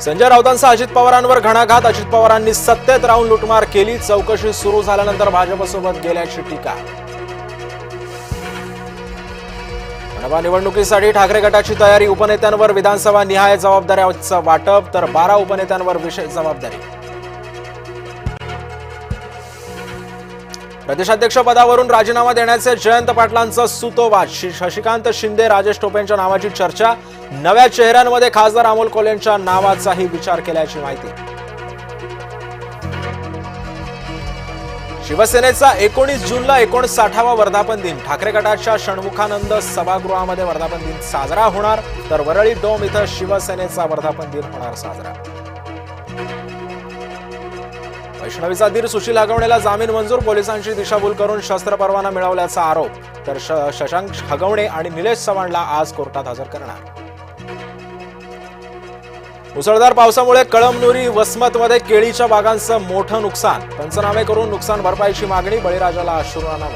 संजय राऊतांचा अजित पवारांवर घणाघात. अजित पवारांनी सत्तेत राहून लुटमार केली. चौकशी सुरू झाल्यानंतर भाजपसोबत गेल्याची टीका. मनपा निवडणुकीसाठी ठाकरे गटाची तयारी उपनेत्यांवर विधानसभा निहाय जबाबदाऱ्याचं वाटप तर बारा उपनेत्यांवर विशेष जबाबदारी. प्रदेशाध्यक्ष पदावरून राजीनामा देण्याचे जयंत पाटलांचं सुतोवाच. शशिकांत शिंदे राजेश टोपेंच्या नावाची चर्चा नव्या चेहऱ्यांमध्ये खासदार अमोल कोलेंच्या नावाचाही विचार केल्याची माहिती. शिवसेनेचा एकोणीस जूनला एकोणसाठावा वर्धापन दिन. ठाकरे गटाच्या षण्मुखानंद सभागृहामध्ये वर्धापन दिन साजरा होणार तर वरळी डोम इथं शिवसेनेचा वर्धापन दिन होणार साजरा. वैष्णवीचा दीर सुशील हगवणेला जामीन मंजूर पोलिसांची दिशाभूल करून शस्त्र परवाना मिळवल्याचा आरोप तर श- शशांक हगवणे आणि निलेश चव्हाणला आज कोर्टात हजर करणार. मुसळधार पावसामुळे कळमनुरी वसमतमध्ये केळीच्या बागांचं मोठं नुकसान. पंचनामे करून नुकसान भरपाईची मागणी बळीराजाला अश्रुनामा